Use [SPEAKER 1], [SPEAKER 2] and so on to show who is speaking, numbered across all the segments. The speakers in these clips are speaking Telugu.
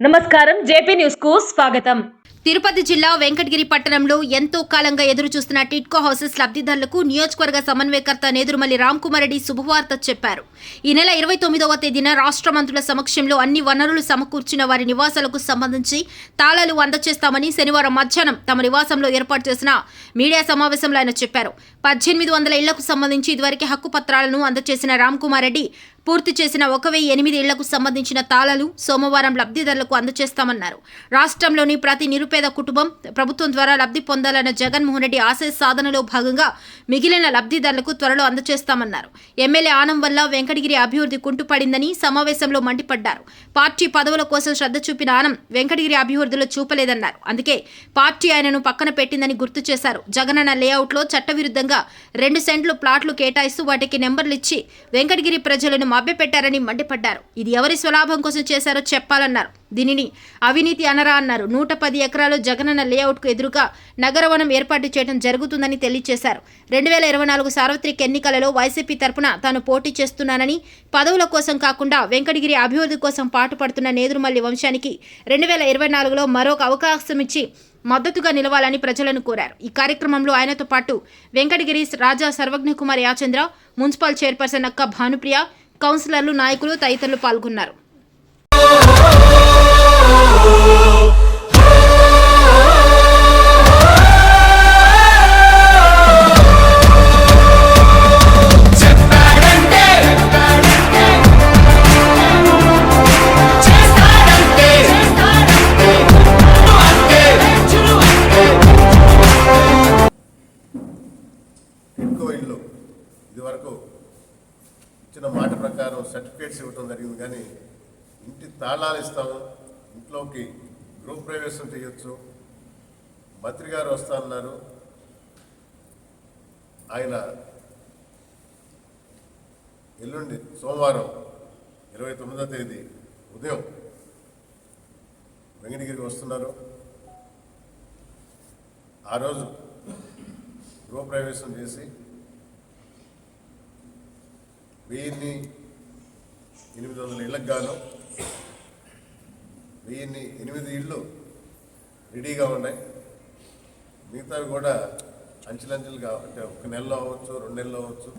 [SPEAKER 1] నమస్కారం జేపీ న్యూస్కు స్వాగతం.
[SPEAKER 2] తిరుపతి జిల్లా వెంకటగిరి పట్టణంలో ఎంతో కాలంగా ఎదురు చూస్తున్న టిట్కో హౌసెస్ లబ్ధిదారులకు నియోజకవర్గ సమన్వయకర్త నేదురుమల్లి రామ్కుమార్ రెడ్డి శుభవార్త చెప్పారు. ఈ నెల ఇరవై తొమ్మిదవ తేదీన రాష్ట్ర మంత్రుల సమక్షంలో అన్ని వనరులు సమకూర్చిన వారి నివాసాలకు సంబంధించి తాళాలు అందజేస్తామని శనివారం మధ్యాహ్నం తమ నివాసంలో ఏర్పాటు చేసిన మీడియా సమావేశంలో ఆయన చెప్పారు. పద్దెనిమిది వందల ఇళ్ళకు సంబంధించి ఇదివరకే హక్కు పత్రాలను అందజేసిన రామ్కుమార్ రెడ్డి పూర్తి చేసిన ఒక వెయ్యి ఎనిమిది ఇళ్ళకు సంబంధించిన తాళాలు సోమవారం లబ్ధిదారులకు అందజేస్తామన్నారు. రాష్ట్రంలోని ప్రతి నిరుపేద కుటుంబం ప్రభుత్వం ద్వారా లబ్ధి పొందాలన్న జగన్మోహన్ రెడ్డి ఆశయ సాధనలో భాగంగా మిగిలిన లబ్ధిదారులకు త్వరలో అందజేస్తామన్నారు. ఎమ్మెల్యే ఆనం వల్ల వెంకటగిరి అభివృద్ధి కుంటుపడిందని సమావేశంలో మండిపడ్డారు. పార్టీ పదవుల కోసం శ్రద్ధ చూపిన ఆనం వెంకటగిరి అభివృద్ధిలో చూపలేదన్నారు. అందుకే పార్టీ ఆయనను పక్కన పెట్టిందని గుర్తు చేశారు. జగనన్న లేఅవుట్లో చట్టవిరుద్ధంగా రెండు సెంట్లు ప్లాట్లు కేటాయిస్తూ వాటికి నెంబర్లు ఇచ్చి వెంకటగిరి ప్రజలను మభ్యపెట్టారని మండిపడ్డారు. ఇది ఎవరి స్వలాభం కోసం చేశారో చెప్పాలన్నారు. దీనిని అవినీతి అనరా అన్నారు. నూట పది ఎకరాలు జగనన్న లేఅవుట్కు ఎదురుగా నగరవనం ఏర్పాటు చేయడం జరుగుతుందని తెలియజేశారు రెండు వేల ఇరవై నాలుగు సార్వత్రిక ఎన్నికలలో వైసీపీ తరపున తాను పోటీ చేస్తున్నానని పదవుల కోసం కాకుండా వెంకటగిరి అభివృద్ధి కోసం పాటుపడుతున్న నేదురుమల్లి వంశానికి రెండు వేల ఇరవై నాలుగులో మరొక అవకాశం ఇచ్చి మద్దతుగా నిలవాలని ప్రజలను కోరారు. ఈ కార్యక్రమంలో ఆయనతో పాటు వెంకటగిరి రాజా సర్వజ్ఞ కుమార్ యాచంద్ర మున్సిపల్ చైర్పర్సన్ అక్క భానుప్రియ కౌన్సిలర్లు నాయకులు తదితరులు పాల్గొన్నారు.
[SPEAKER 3] ఉంటుంది కానీ ఇంటి తాళాలు ఇస్తాము ఇంట్లోకి గృహప్రవేశం చేయొచ్చు. మంత్రి గారు వస్తారన్నారు ఆయన ఎల్లుండి సోమవారం ఇరవై తొమ్మిదో తేదీ ఉదయం వెంకటగిరికి వస్తున్నారు. ఆ రోజు గృహప్రవేశం చేసి వెయ్యిన్ని ఎనిమిది వందల ఇళ్ళకు గాను వెయ్యిన్ని ఎనిమిది ఇళ్ళు రెడీగా ఉన్నాయి. మిగతావి కూడా అంచెలంచెలుగా అంటే ఒక నెలలో అవ్వచ్చు రెండు నెలలు అవ్వచ్చు.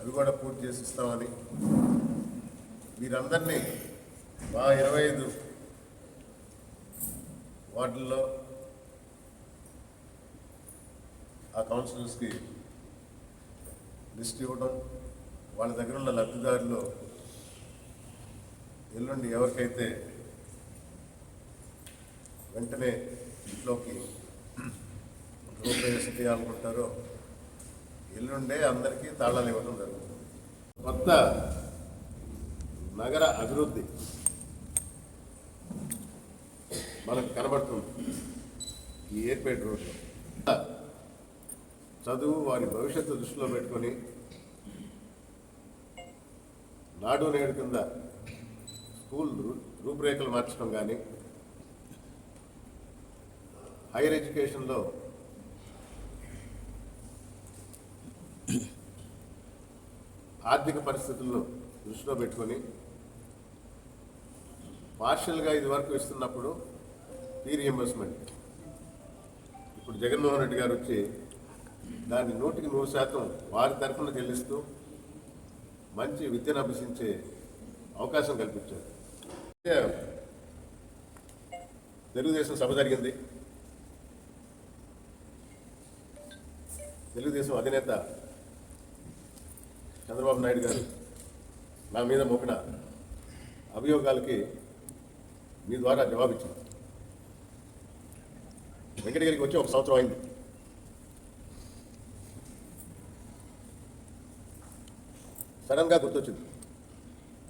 [SPEAKER 3] అవి కూడా పూర్తి చేసి ఇస్తామని. వీరందరినీ మా ఇరవై ఐదు వార్డుల్లో ఆ కౌన్సిలర్స్కి లిస్ట్ ఇవ్వడం వాళ్ళ దగ్గర ఉన్న లబ్ధిదారులు ఎల్లుండి ఎవరికైతే వెంటనే ఇంట్లోకి గృహప్రవేశం చేయాలనుకుంటారో ఎల్లుండే అందరికీ తాళాలు ఇవ్వడం జరుగుతుంది. కొత్త నగర అభివృద్ధి మనకు కనబడుతుంది. ఈ ఏర్పేట రోడ్లో చదువు వారి భవిష్యత్తు దృష్టిలో పెట్టుకొని నాడు నేడు కింద స్కూల్ రూ- రూపురేఖలు మార్చడం కానీ హైయర్ ఎడ్యుకేషన్లో ఆర్థిక పరిస్థితులను దృష్టిలో పెట్టుకొని పార్షల్గా ఇది వరకు ఇస్తున్నప్పుడు ఫీ రియంబర్స్మెంట్ ఇప్పుడు జగన్మోహన్ రెడ్డి గారు వచ్చి దాన్ని నూటికి నూరు శాతం వారి తరఫున చెల్లిస్తూ మంచి విద్యను అభ్యసించే అవకాశం కల్పించారు. తెలుగుదేశం సభ జరిగింది. తెలుగుదేశం అధినేత చంద్రబాబు నాయుడు గారు నా మీద మోపిన అభియోగాలకి మీ ద్వారా జవాబిచ్చింది వెంకటగిరికి వచ్చి ఒక సంవత్సరం అయింది. సడన్గా గుర్తొచ్చింది.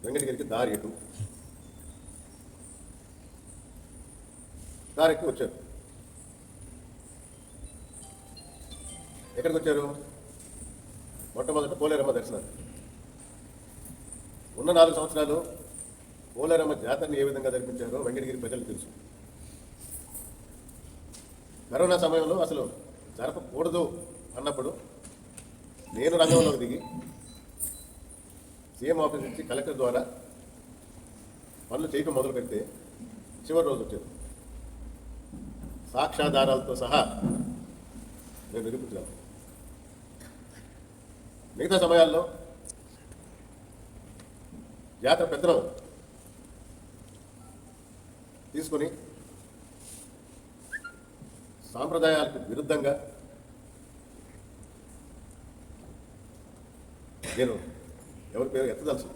[SPEAKER 3] వెంకటగిరికి దారి ఎటు? దారి ఎక్కి వచ్చారు? ఎక్కడికి వచ్చారు మొట్టమొదట పోలేరమ్మ దర్శనానికి ఉన్న నాలుగు సంవత్సరాలు పోలేరమ్మ జాతరని ఏ విధంగా జరిపించారో వెంకటగిరి ప్రజలు తెలుసు. కరోనా సమయంలో అసలు జరపకూడదు అన్నప్పుడు నేను రంగంలోకి దిగి సీఎం ఆఫీస్ నుంచి కలెక్టర్ ద్వారా పనులు చేయటం మొదలు పెడితే చివరి రోజు వచ్చేది. సాక్ష్యాధారాలతో సహా నేను నిరూపించగలను మిగతా సమయాల్లో జాతర పెత్తనం తీసుకొని సాంప్రదాయాలకు విరుద్ధంగా నేను ఎవరి పేరు ఎత్తదలుచు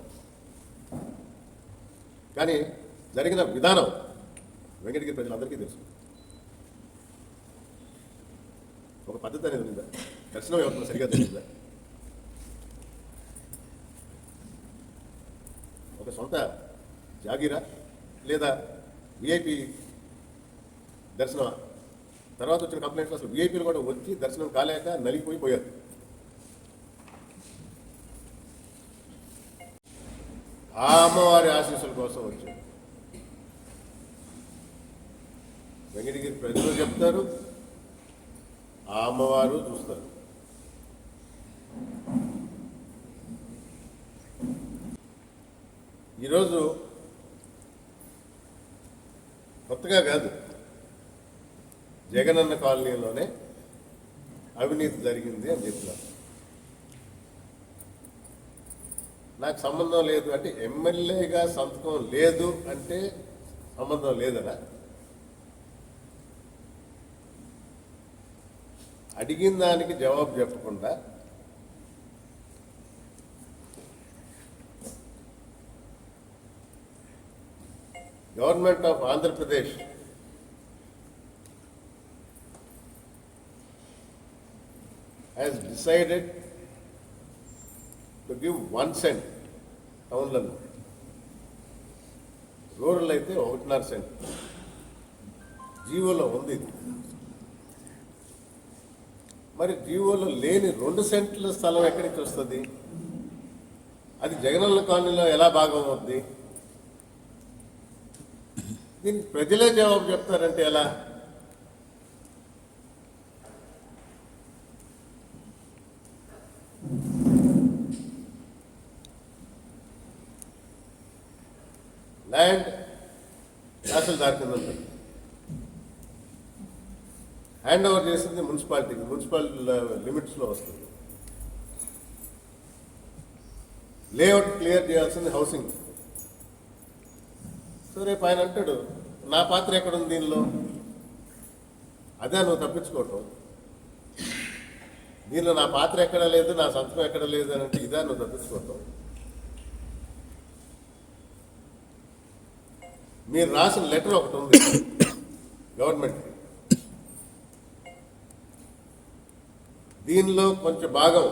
[SPEAKER 3] కానీ జరిగిన విధానం వెంకటగిరి ప్రజలందరికీ తెలుసు. ఒక పద్ధతి అనేది ఉందా? దర్శనం ఎవరికైనా సరిగా తెలియదా ఒక సొంత జాగీరా లేదా విఐపి దర్శనం తర్వాత వచ్చిన కంప్లైంట్స్ అసలు విఐపీలు కూడా వచ్చి దర్శనం కాలేక నలిగిపోయి పోయారు. ఆ అమ్మవారి ఆశీస్సుల కోసం వచ్చారు. వెంకటగిరి ప్రజలు చెప్తారు ఆ అమ్మవారు చూస్తారు. ఈరోజు కొత్తగా కాదు జగనన్న కాలనీలోనే అవినీతి జరిగింది అని చెప్తున్నారు నాకు సంబంధం లేదు అంటే ఎమ్మెల్యేగా సంతకం లేదు అంటే సంబంధం లేదనా అడిగిన దానికి జవాబు చెప్పకుండా government of Andhra Pradesh has decided to give one cent టౌన్లలో. రూరల్ అయితే ఒకటిన్నర సెంట్. జీవోలో ఉంది ఇది. మరి జీవోలో లేని రెండు సెంట్ల స్థలం ఎక్కడి నుంచి వస్తుంది? అది జగనన్న కాలనీలో ఎలా భాగం అవుద్ది? దీనికి ప్రజలే జవాబు చెప్తారంటే ఎలా? ల్యాండ్ తహసీల్దార్ కింద ఉంటుంది హ్యాండ్ ఓవర్ చేసింది మున్సిపాలిటీకి మున్సిపాలిటీ లిమిట్స్లో వస్తుంది. లేఅవుట్ క్లియర్ చేయాల్సింది హౌసింగ్. సో రేపు ఆయన అంటాడు నా పాత్ర ఎక్కడ ఉంది దీనిలో? అదే నువ్వు తప్పించుకోవటం. దీనిలో నా పాత్ర ఎక్కడ లేదు నా సంతకం ఎక్కడ లేదు అని అంటే ఇదే నువ్వు తప్పించుకోవటం. మీరు రాసిన లెటర్ ఒకటి ఉంది. గవర్నమెంట్కి దీనిలో కొంచెం భాగం.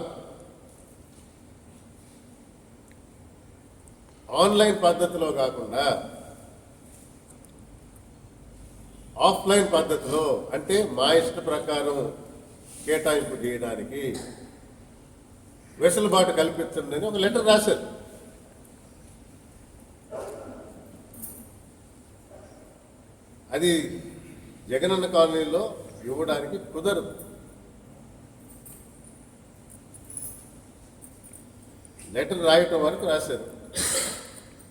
[SPEAKER 3] ఆన్లైన్ పద్ధతిలో కాకుండా ఆఫ్లైన్ పద్ధతిలో అంటే మా ఇష్ట ప్రకారం కేటాయింపు చేయడానికి వెసులుబాటు కల్పించండి అని ఒక లెటర్ రాశారు. అది జగనన్న కాలనీలో ఇవ్వడానికి కుదరదు. లెటర్ రాయటం వరకు రాశారు.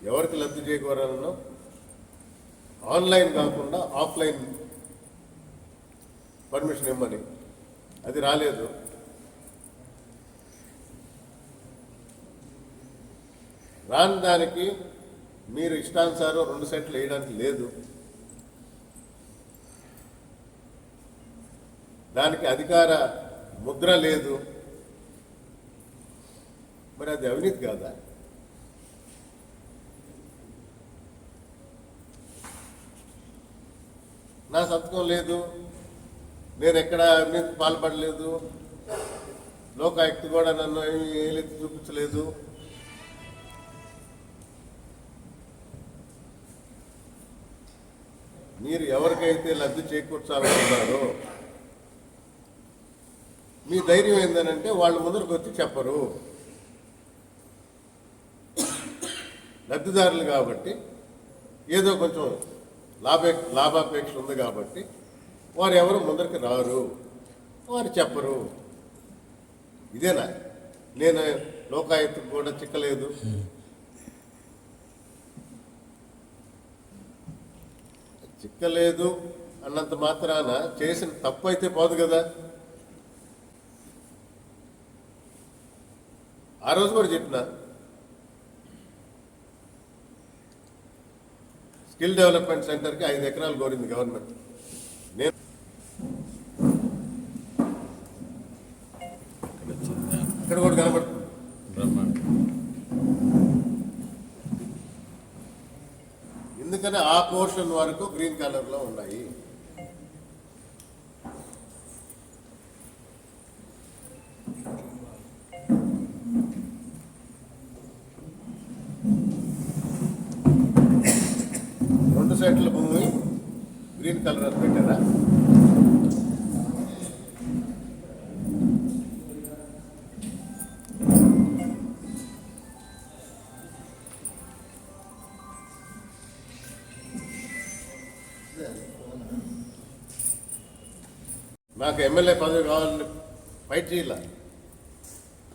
[SPEAKER 3] ఎవరికి లబ్ధి చేకూరాలనో ఆన్లైన్ కాకుండా ఆఫ్లైన్ పర్మిషన్ ఇమ్మని అది రాలేదు. రాని దానికి మీరు ఇష్టానుసారం రెండు సెట్లు వేయడానికి లేదు. దానికి అధికార ముద్ర లేదు. మరి అది అవినీతి కాదా? నా సంతకం లేదు. నేను ఎక్కడ అవినీతి పాల్పడలేదు. లోకాయుక్తి కూడా నన్ను ఏమీ ఏలెత్తి చూపించలేదు. మీరు ఎవరికైతే లబ్ధి చేకూర్చాలనుకున్నారో మీ ధైర్యం ఏందనంటే వాళ్ళు ముందరకు వచ్చి చెప్పరు. లబ్ధిదారులు కాబట్టి ఏదో కొంచెం లాభే లాభాపేక్ష ఉంది కాబట్టి వారు ఎవరు ముందరికి రారు. వారు చెప్పరు. ఇదేనా? నేను లోకాయుక్తకు కూడా చిక్కలేదు. చిక్కలేదు అన్నంత మాత్రాన చేసిన తప్పు అయితే పోదు కదా. ఆ రోజు కూడా చెప్పిన. స్కిల్ డెవలప్మెంట్ సెంటర్కి ఐదు ఎకరాలు కోరింది గవర్నమెంట్. నేను ఇక్కడ కూడా కనబడుతుంది ఎందుకని ఆ పోర్షన్ వరకు గ్రీన్ కలర్లో ఉన్నాయి. రెండు సైడ్ల భూమి గ్రీన్ కలర్ అని పెట్టారా? నాకు ఎమ్మెల్యే పదవి కావాలని ఫైట్ చేయాల.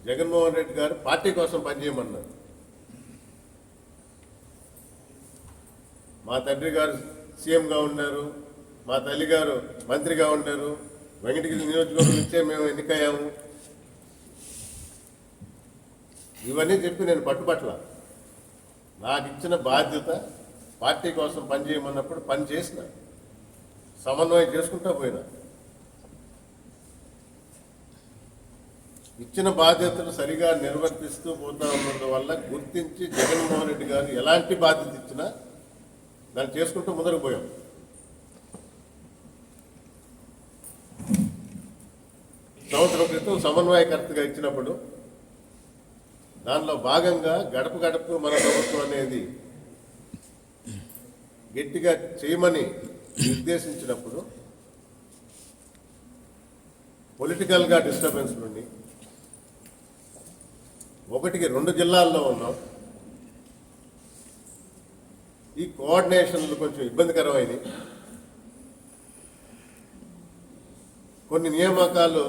[SPEAKER 3] జగన్మోహన్ రెడ్డి గారు పార్టీ కోసం పనిచేయమన్నారు. మా తండ్రి గారు సీఎంగా ఉన్నారు మా తల్లి గారు మంత్రిగా ఉన్నారు వెంకటగిరి నియోజకవర్గం నుంచే మేము ఎన్నికయ్యాము. ఇవన్నీ చెప్పి నేను పట్టుబట్ల నాకు ఇచ్చిన బాధ్యత పార్టీ కోసం పనిచేయమన్నప్పుడు పని చేసిన సమన్వయం చేసుకుంటా పోయినా. ఇచ్చిన బాధ్యతలు సరిగా నిర్వర్తిస్తూ పోతా ఉన్నందువల్ల గుర్తించి జగన్మోహన్ రెడ్డి గారు ఎలాంటి బాధ్యత ఇచ్చినా దాన్ని చేసుకుంటూ ముందరకు పోయాం. సంవత్సరం క్రితం సమన్వయకర్తగా ఇచ్చినప్పుడు దానిలో భాగంగా గడప గడప మన ప్రభుత్వం అనేది గట్టిగా చేయమని నిర్దేశించినప్పుడు పొలిటికల్గా డిస్టర్బెన్స్ నుండి ఒకటికి రెండు జిల్లాల్లో ఉన్నాం. ఈ కోఆర్డినేషన్లు కొంచెం ఇబ్బందికరమైనవి. కొన్ని నియామకాలు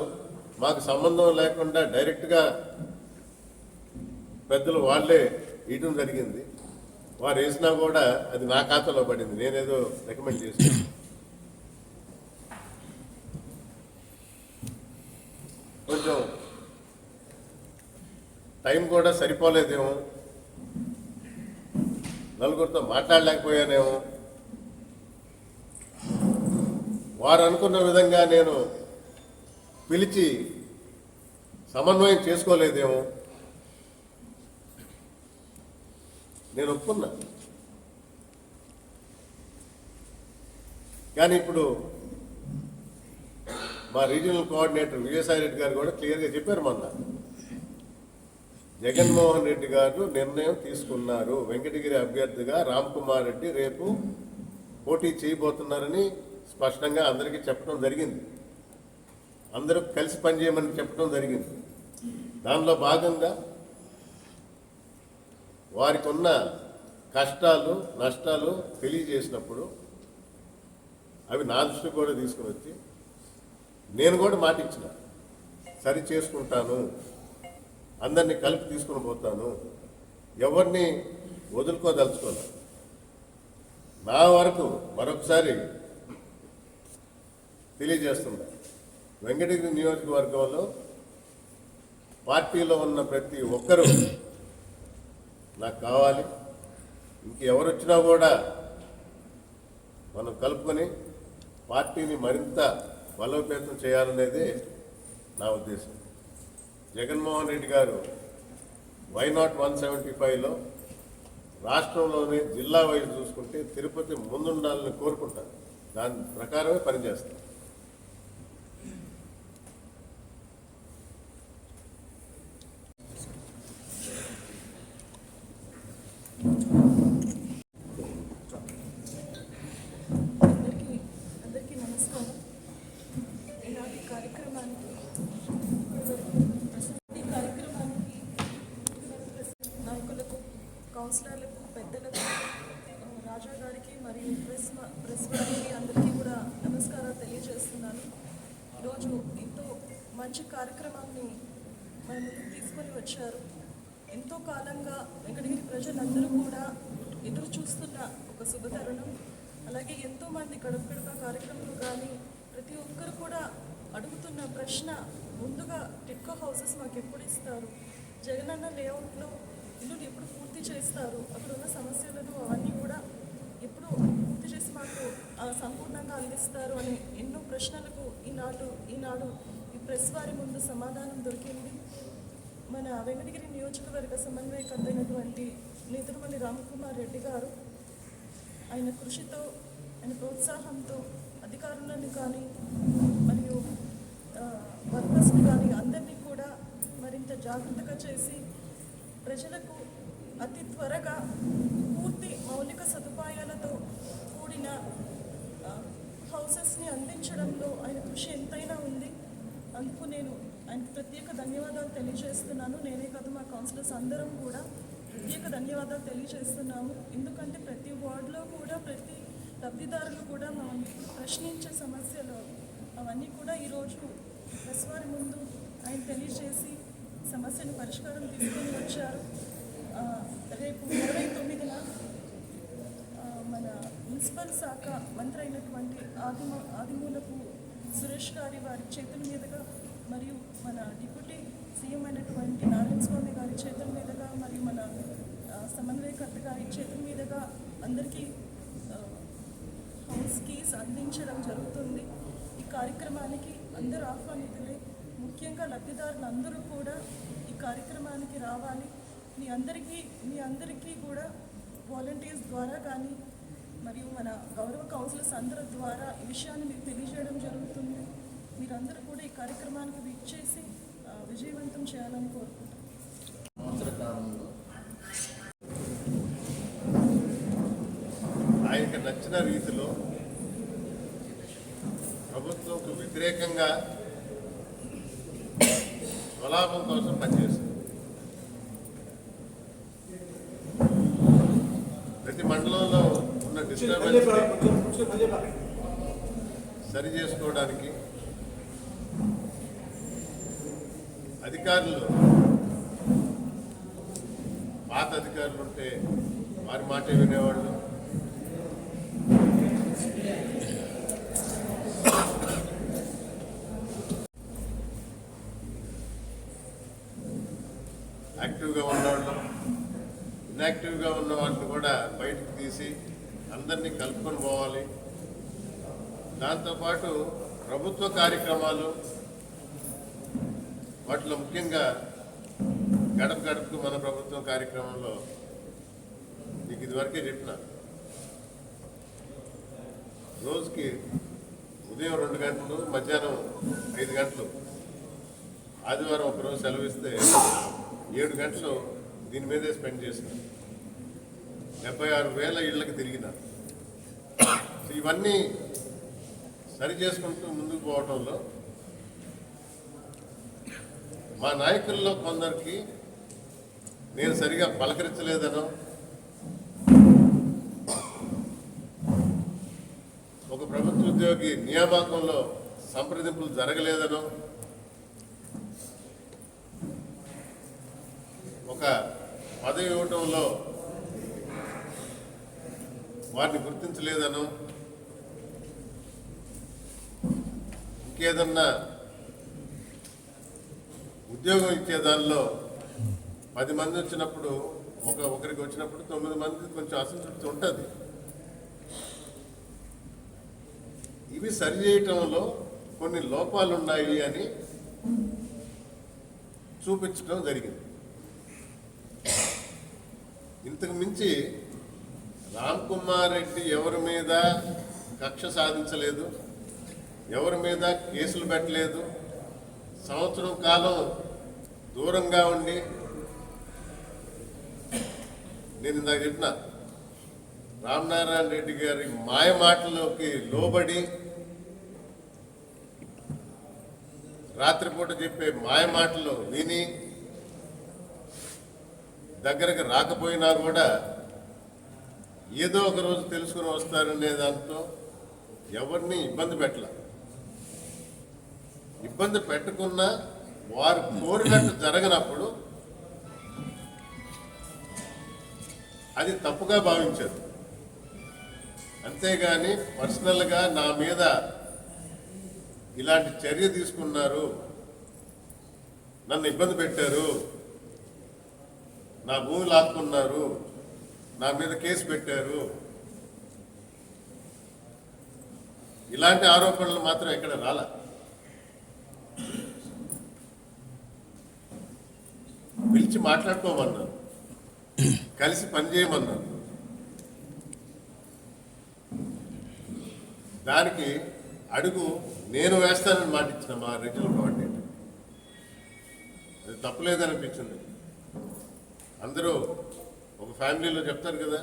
[SPEAKER 3] మాకు సంబంధం లేకుండా డైరెక్ట్గా పెద్దలు వాళ్ళే ఇయటం జరిగింది. వారు వేసినా కూడా అది నా ఖాతాలో పడింది. నేనేదో రికమెండ్ చేశాను. కొంచెం టైం కూడా సరిపోలేదేమో. నలుగురితో మాట్లాడలేకపోయానేమో. వారు అనుకున్న విధంగా నేను పిలిచి సమన్వయం చేసుకోలేదేమో. నేను ఒప్పుకున్నా. కానీ ఇప్పుడు మా రీజనల్ కోఆర్డినేటర్ విజయసాయి రెడ్డి గారు కూడా క్లియర్గా చెప్పారు మొన్న. జగన్మోహన్ రెడ్డి గారు నిర్ణయం తీసుకున్నారు. వెంకటగిరి అభ్యర్థిగా రామ్ కుమార్ రెడ్డి రేపు పోటీ చేయబోతున్నారని స్పష్టంగా అందరికీ చెప్పడం జరిగింది. అందరూ కలిసి పనిచేయమని చెప్పడం జరిగింది. దానిలో భాగంగా వారికి ఉన్న కష్టాలు నష్టాలు తెలియజేసినప్పుడు అవి నా దృష్టికి కూడా తీసుకుని వచ్చి నేను కూడా మాట ఇచ్చిన సరి చేసుకుంటాను. అందరినీ కలిపి తీసుకుని పోతాను. ఎవరిని వదులుకోదలుచుకోను. నా వరకు మరొకసారి తెలియజేస్తున్నా. వెంకటగిరి నియోజకవర్గంలో పార్టీలో ఉన్న ప్రతి ఒక్కరూ నాకు కావాలి. ఇంకెవరు వచ్చినా కూడా మనం కలుపుకొని పార్టీని మరింత బలోపేతం చేయాలనేదే నా ఉద్దేశం. జగన్మోహన్ రెడ్డి గారు వై నాట్ వన్ సెవెంటీ ఫైవ్లో రాష్ట్రంలోనే జిల్లా వైజ్ చూసుకుంటే తిరుపతి ముందుండాలని కోరుకుంటాను దాని ప్రకారమే పనిచేస్తాను
[SPEAKER 4] అందరికీ అందరికీ నమస్కారం ఇలాంటి కార్యక్రమానికి ఈ కార్యక్రమానికి నాయకులకు కౌన్సిలర్లకు పెద్దలకు ఆ, రాజా గారికి మరియు ప్రెస్ మ- ప్రెస్ వారికి అందరికీ కూడా నమస్కారాలు తెలియజేస్తున్నాను ఈరోజు ఎంతో మంచి కార్యక్రమాన్ని మన ముందుకు తీసుకొని వచ్చారు ఎంతో కాలంగా వెంకటగిరి ప్రజలందరూ కూడా ఎదురు చూస్తున్న ఒక శుభతరుణం అలాగే ఎంతోమంది గడప గడప కార్యక్రమంలో కానీ ప్రతి ఒక్కరు కూడా అడుగుతున్న ప్రశ్న ముందుగా ప్రాసెస్ మాకు ఎప్పుడు ఇస్తారు? జగనన్న లేఅవుట్లో ఇల్లు ఎప్పుడు పూర్తి చేస్తారు? అక్కడ ఉన్న సమస్యలను అవన్నీ కూడా ఎప్పుడు పూర్తి చేసి మాకు సంపూర్ణంగా అందిస్తారు అనే ఎన్నో ప్రశ్నలకు ఈనాడు ఈనాడు ఈ ప్రెస్ వారి ముందు సమాధానం దొరికింది. మన వెంకటగిరి నియోజకవర్గ సమన్వయకర్త అయినటువంటి నేతృమల్లి రామకుమార్ రెడ్డి గారు ఆయన కృషితో ఆయన ప్రోత్సాహంతో అధికారులను కానీ మరియు వర్కర్స్ని కానీ అందరినీ జాగ్రత్తగా చేసి ప్రజలకు అతి త్వరగా పూర్తి మౌలిక సదుపాయాలతో కూడిన హౌసెస్ని అందించడంలో ఆయన కృషి ఎంతైనా ఉంది. అందుకు నేను ఆయనకు ప్రత్యేక ధన్యవాదాలు తెలియజేస్తున్నాను. నేనే కాదు మా కౌన్సిలర్స్ అందరం కూడా ప్రత్యేక ధన్యవాదాలు తెలియజేస్తున్నాము. ఎందుకంటే ప్రతి వార్డులో కూడా ప్రతి లబ్ధిదారులు కూడా మమ్మల్ని ప్రశ్నించే సమస్యలు అవన్నీ కూడా ఈరోజు ప్రెస్ వారి ముందు ఆయన తెలియజేసి సమస్యను పరిష్కారం తీసుకొని వచ్చారు. రేపు ఇరవై తొమ్మిదిన మన మున్సిపల్ శాఖ మంత్రి అయినటువంటి ఆదిమ ఆదిమూలపు సురేష్ గారి వారి చేతుల మీదుగా మరియు మన డిప్యూటీ సీఎం అయినటువంటి నారాయణ స్వామి గారి చేతుల మీదుగా మరియు మన సమన్వయకర్త గారి చేతుల మీదుగా అందరికీ హౌస్ కీస్ అందించడం జరుగుతుంది. ఈ కార్యక్రమానికి అందరూ ఆహ్వానితులే ముఖ్యంగా లబ్ధిదారులు అందరూ కూడా ఈ కార్యక్రమానికి రావాలి. మీ అందరికీ మీ అందరికీ కూడా వాలంటీర్స్ ద్వారా కానీ మరియు మన గౌరవ కౌన్సిలర్స్ అందరి ద్వారా ఈ విషయాన్ని మీకు తెలియజేయడం జరుగుతుంది. మీరందరూ కూడా ఈ కార్యక్రమానికి విచ్చేసి విజయవంతం చేయాలని కోరుకుంటున్నాను
[SPEAKER 3] ఆయనకు నచ్చిన రీతిలో ప్రభుత్వంకు వ్యతిరేకంగా స్వలాభం కోసం పనిచేస్తుంది. ప్రతి మండలంలో ఉన్న డిస్టర్బెన్స్ సరి చేసుకోవడానికి అధికారులు పాత అధికారులు ఉంటే వారి మాటే వినేవాళ్ళు యాక్టివ్గా ఉన్నవాళ్ళు ఇన్యాక్టివ్గా ఉన్న వాళ్ళని కూడా బయటకు తీసి అందరినీ కలుపుకొని పోవాలి దాంతోపాటు ప్రభుత్వ కార్యక్రమాలు వాటిలో ముఖ్యంగా గడప గడపకు మన ప్రభుత్వం కార్యక్రమంలో మీకు ఇదివరకే చెప్పిన రోజుకి ఉదయం రెండు గంటలు మధ్యాహ్నం ఐదు గంటలు ఆదివారం ఒకరోజు సెలవు ఇస్తే ఏడు గంటలు దీని మీదే స్పెండ్ చేసిన. డెబ్బై ఆరు వేల ఇళ్ళకి తిరిగిన. ఇవన్నీ సరి చేసుకుంటూ ముందుకు పోవటంలో మా నాయకుల్లో కొందరికి నేను సరిగా పలకరించలేదనో ఒక ప్రభుత్వ ఉద్యోగి నియామకంలో సంప్రదింపులు జరగలేదనో ఒక పదవి ఇవ్వటంలో వారిని గుర్తించలేదనో ఇంకేదన్నా ఉద్యోగం ఇచ్చే దానిలో పది మంది వచ్చినప్పుడు ఒక ఒకరికి వచ్చినప్పుడు తొమ్మిది మంది కొంచెం అసంతృప్తి ఉంటుంది. ఇవి సరి చేయటంలో కొన్ని లోపాలు ఉన్నాయి అని చూపించడం జరిగింది. ఇంతకు మించి రామ్ కుమార్ రెడ్డి ఎవరి మీద కక్ష సాధించలేదు. ఎవరి మీద కేసులు పెట్టలేదు. సంవత్సరం కాలం దూరంగా ఉండి నేను ఇందాక చెప్పిన రామనారాయణ రెడ్డి గారి మాయ మాటలోకి లోబడి రాత్రిపూట చెప్పే మాయ మాటలు విని దగ్గరకు రాకపోయినా కూడా ఏదో ఒక రోజు తెలుసుకుని వస్తారనే దాంతో ఎవరిని ఇబ్బంది పెట్టలేదు ఇబ్బంది పెట్టకున్నా వారు కోరినట్టు జరగనప్పుడు అది తప్పుగా భావించారు అంతేగాని పర్సనల్గా నా మీద ఇలాంటి చర్య తీసుకున్నారు నన్ను ఇబ్బంది పెట్టారు నా భూమి లాక్కున్నారు నా మీద కేసు పెట్టారు ఇలాంటి ఆరోపణలు మాత్రం ఎక్కడ రాలా? పిలిచి మాట్లాడుకోమన్నారు. కలిసి పనిచేయమన్నారు దానికి అడుగు నేను వేస్తానని మాట ఇచ్చిన మా రీజనల్ కోఆర్డినేటర్ అది తప్పలేదనిపించింది. అందరూ ఒక ఫ్యామిలీలో చెప్తారు కదా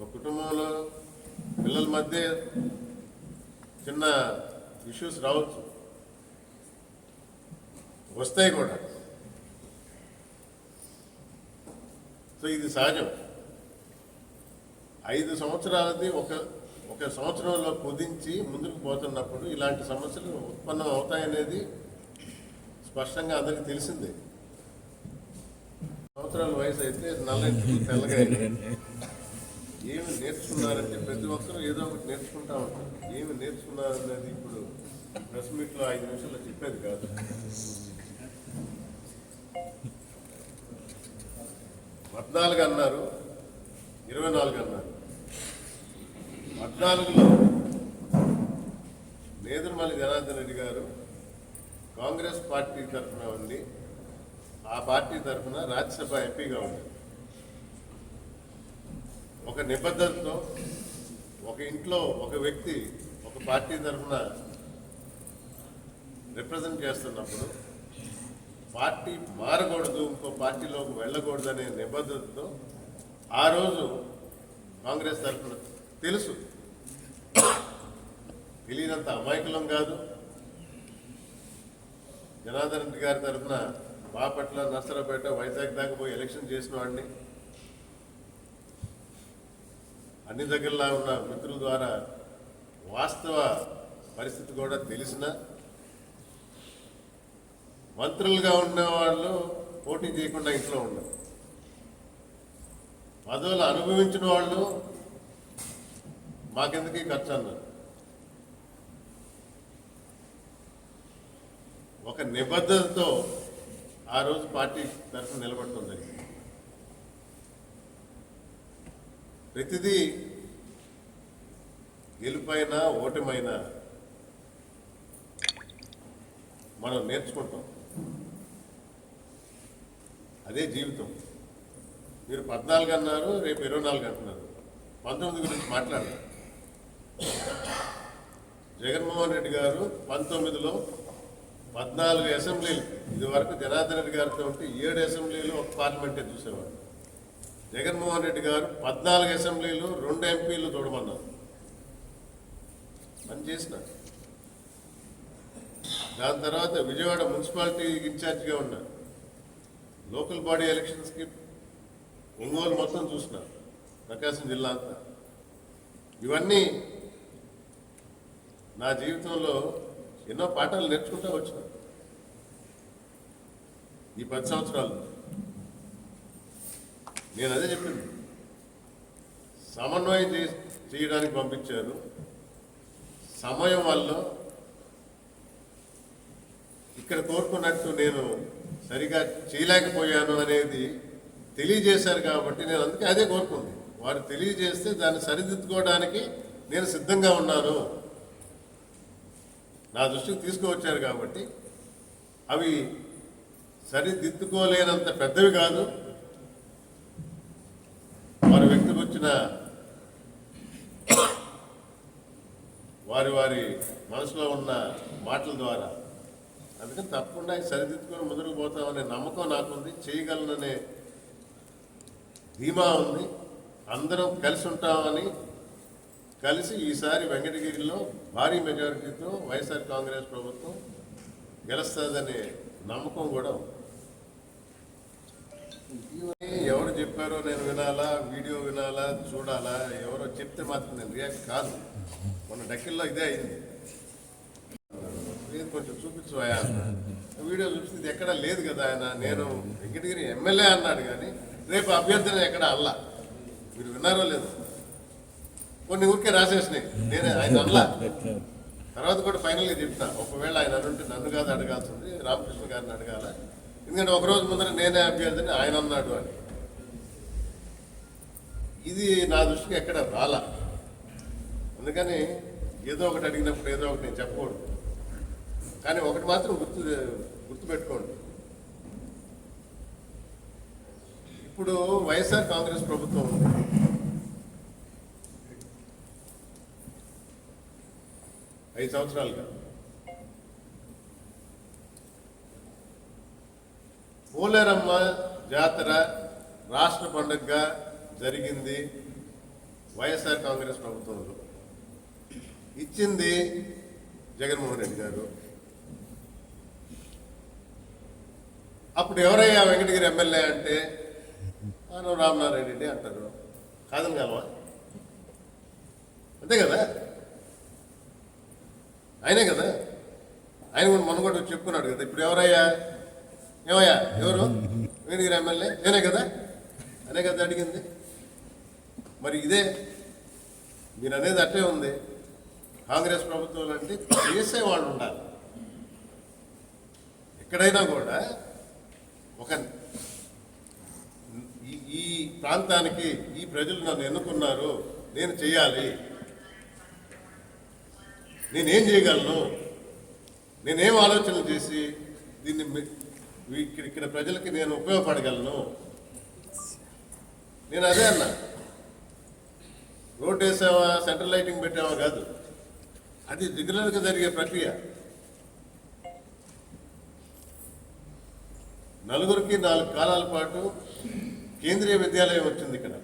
[SPEAKER 3] ఒక కుటుంబంలో పిల్లల మధ్య చిన్న ఇష్యూస్ రావచ్చు. వస్తాయి కూడా. సో ఇది సహజం. ఐదు సంవత్సరాలది ఒక ఒక సంవత్సరంలో కుదించి ముందుకు పోతున్నప్పుడు ఇలాంటి సమస్యలు ఉత్పన్నం అవుతాయనేది స్పష్టంగా అందరికీ తెలిసిందే. సంవత్సరాల వయసు అయితే నల్ల తెల్లగా ఏమి నేర్చుకున్నారంటే ప్రతి ఒక్కరూ ఏదో ఒకటి నేర్చుకుంటా ఉంటారు. ఏమి నేర్చుకున్నారనేది ఇప్పుడు ప్రెస్ మీట్లో ఐదు నిమిషాల్లో చెప్పేది కాదు. పద్నాలుగు అన్నారు ఇరవై నాలుగు అన్నారు. పద్నాలుగులో నేదురుమల్లి జనార్దన్ రెడ్డి గారు కాంగ్రెస్ పార్టీ తరఫున ఉండి ఆ పార్టీ తరఫున రాజ్యసభ ఎంపీగా ఉంది ఒక నిబద్ధతతో ఒక ఇంట్లో ఒక వ్యక్తి ఒక పార్టీ తరఫున రిప్రజెంట్ చేస్తున్నప్పుడు పార్టీ మారకూడదు ఇంకో పార్టీలోకి వెళ్ళకూడదు అనే నిబద్ధతతో ఆ రోజు కాంగ్రెస్ తరఫున తెలుసు. తెలియనంత అమాయకులం కాదు. జనార్దన్ రెడ్డి గారి తరఫున బాపట్ల నర్సరాపేట వైజాగ్ దాకా పోయి ఎలక్షన్ చేసిన వాడిని. అన్ని దగ్గరలా ఉన్న మిత్రుల ద్వారా వాస్తవ పరిస్థితి కూడా తెలిసిన మంత్రులుగా ఉన్న వాళ్ళు పోటీ చేయకుండా ఇంట్లో ఉన్నారు పదవులు అనుభవించిన వాళ్ళు మాకెందుకు ఖర్చు అన్నారు. ఒక నిబద్ధతతో ఆ రోజు పార్టీ తరఫున నిలబడటం జరిగింది. ప్రతిదీ గెలుపైనా ఓటమైనా మనం నేర్చుకుంటాం. అదే జీవితం. మీరు పద్నాలుగు అన్నారు రేపు ఇరవై నాలుగు అంటున్నారు. పంతొమ్మిది గురించి మాట్లాడారు జగన్మోహన్ రెడ్డి గారు పంతొమ్మిదిలో పద్నాలుగు అసెంబ్లీలు ఇది వరకు జనార్దన్ రెడ్డి గారితో ఉంటే ఏడు అసెంబ్లీలు ఒక పార్లమెంటే చూసేవాడు జగన్మోహన్ రెడ్డి గారు పద్నాలుగు అసెంబ్లీలు రెండు ఎంపీలు చూడమన్నారు. పని చేసిన దాని తర్వాత విజయవాడ మున్సిపాలిటీ ఇన్ఛార్జిగా ఉన్నా లోకల్ బాడీ ఎలక్షన్స్కి ఒంగోలు మొత్తం చూసిన ప్రకాశం జిల్లా అంతా. ఇవన్నీ నా జీవితంలో ఎన్నో పాఠాలు నేర్చుకుంటూ వచ్చిన. ఈ పది సంవత్సరాలు నేను అదే చెప్పింది. సమన్వయం చేయడానికి పంపించారు. సమయం వల్ల ఇక్కడ కోరుకున్నట్టు నేను సరిగా చేయలేకపోయాను అనేది తెలియజేశారు కాబట్టి నేను అందుకే అదే కోరుకుంది. వారు తెలియజేస్తే దాన్ని సరిదిద్దుకోవడానికి నేను సిద్ధంగా ఉన్నాను. నా దృష్టికి తీసుకువచ్చారు కాబట్టి అవి సరిదిద్దుకోలేనంత పెద్దవి కాదు. వారి వ్యక్తికి వచ్చిన వారి వారి మనసులో ఉన్న మాటల ద్వారా అందుకని తప్పకుండా సరిదిద్దుకొని ముందుకు పోతామనే నమ్మకం నాకుంది. చేయగలననే ధీమా ఉంది. అందరం కలిసి ఉంటామని కలిసి ఈసారి వెంకటగిరిలో భారీ మెజారిటీతో వైఎస్ఆర్ కాంగ్రెస్ ప్రభుత్వం గెలుస్తుందనే నమ్మకం కూడా ఉంది. ఎవరు చెప్పారో నేను వినాలా వీడియో వినాలా చూడాలా ఎవరో చెప్తే మాత్రం నేను రియాక్ట్ కాదు మొన్న డక్కిల్లో ఇదే అయింది. కొంచెం చూపించు వీడియో చూపిస్తే ఎక్కడ లేదు కదా ఆయన. నేను వెంకటగిరి ఎమ్మెల్యే అన్నాడు కానీ రేపు అభ్యర్థన ఎక్కడ అల్లా. మీరు విన్నారో లేదు. కొన్ని ఊరికే రాసేసినాయి. నేనే ఆయన అనలా తర్వాత కూడా ఫైనల్గా చెప్తా. ఒకవేళ ఆయన అనుంటే నన్ను కాదు అడగాల్సింది. రామకృష్ణ గారిని అడగాల. ఎందుకంటే ఒక రోజు ముందర నేనే అభ్యర్థిని ఆయన అన్నాడు అని. ఇది నా దృష్టికి ఎక్కడ రాలా. అందుకని ఏదో ఒకటి అడిగినప్పుడు ఏదో ఒకటి నేను చెప్పకూడదు. కానీ ఒకటి మాత్రం గుర్తు గుర్తుపెట్టుకోండి. ఇప్పుడు వైఎస్ఆర్ కాంగ్రెస్ ప్రభుత్వం ఉంది. ఐదు సంవత్సరాలుగా. పోలేరమ్మ జాతర రాష్ట్ర పండుగగా జరిగింది వైఎస్ఆర్ కాంగ్రెస్ ప్రభుత్వంలో. ఇచ్చింది జగన్మోహన్ రెడ్డి గారు. అప్పుడు ఎవరయ్యా వెంకటగిరి ఎమ్మెల్యే అంటే? మనం రామనారాయణ రెడ్డి అంటారు. కాదని కలవా? అంతే కదా? ఆయనే కదా? ఆయన కూడా మొన్న కూడా చెప్పుకున్నాడు కదా ఇప్పుడు ఎవరయ్యా? ఏమయ్యా? ఎవరు? వెంకటగిరి ఎమ్మెల్యే? నేనే కదా? అనే కదా అడిగింది. మరి ఇదే మీరు అనేది అట్టే ఉంది. కాంగ్రెస్ ప్రభుత్వం అంటే చేసేవాళ్ళు ఉండాలి. ఎక్కడైనా కూడా ఒక ఈ ప్రాంతానికి ఈ ప్రజలు నన్ను ఎన్నుకున్నారు నేను చేయాలి. నేనేం చేయగలను? నేనేం ఆలోచనలు చేసి దీన్ని ఇక్కడ ఇక్కడ ప్రజలకి నేను ఉపయోగపడగలను? నేను అదే అన్నా. రోడ్ వేసావా సెంట్రల్ లైటింగ్ పెట్టావా కాదు. అది రెగ్యులర్గా జరిగే ప్రక్రియ. నలుగురికి నాలుగు కాలాల పాటు కేంద్రీయ విద్యాలయం వచ్చింది ఇక్కడ.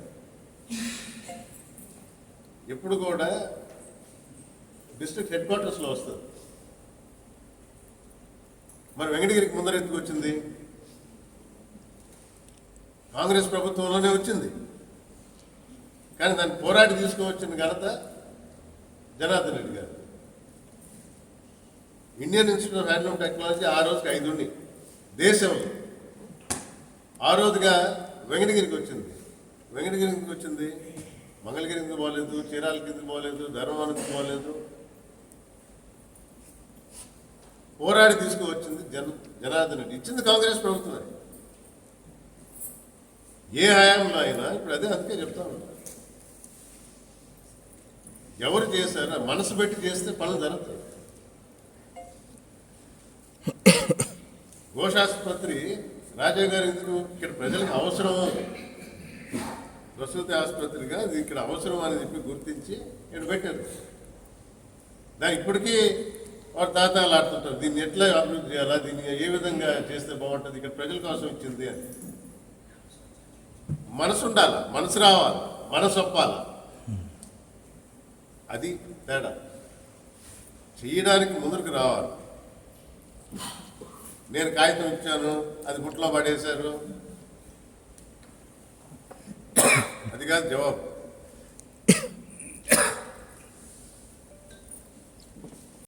[SPEAKER 3] ఎప్పుడు కూడా డిస్ట్రిక్ట్ హెడ్ క్వార్టర్స్లో వస్తుంది. మరి వెంకటగిరికి ముందర ఎందుకు వచ్చింది? కాంగ్రెస్ ప్రభుత్వంలోనే వచ్చింది. కానీ దాన్ని పోరాటి తీసుకువచ్చిన ఘనత Janardhan Reddy garu. Indian institute of handloom technology ఆ రోజుకి ఐదు ఉన్నాయి దేశంలో. ఆ రోజుగా వెంకటగిరికి వచ్చింది. వెంకటగిరికి వచ్చింది. మంగళగిరి కింద పోలేదు? చీరాల కింద పోలేదు? ధర్మవరం పోలేదు? పోరాడి తీసుకువచ్చింది జన జనార్దన్ రెడ్డి. ఇచ్చింది కాంగ్రెస్ ప్రభుత్వమే ఏ హయాంలో అయినా ఇప్పుడు అదే అందుకే చెప్తా ఉన్నా. ఎవరు చేశారో మనసు పెట్టి చేస్తే పనులు జరుగుతాయి. ఘోషాసుపత్రి రాజా గారు ఎందుకు? ఇక్కడ ప్రజలకు అవసరం. ప్రసూతి ఆసుపత్రిగా ఇది ఇక్కడ అవసరం అని చెప్పి గుర్తించి ఇక్కడ పెట్టారు. దాని ఇప్పటికీ వారు తాతాలు ఆడుతుంటారు. దీన్ని ఎట్లా అభివృద్ధి చేయాలా? దీన్ని ఏ విధంగా చేస్తే బాగుంటుంది? ఇక్కడ ప్రజల కోసం ఇచ్చింది అని. మనసు ఉండాలి? మనసు రావాలి. మనసు ఒప్పాలి? అది తేడా. చేయడానికి ముందుకు రావాలి. నేను కాగితం ఇచ్చాను అది గుట్లో పడేశారు. అది కాదు జవాబు.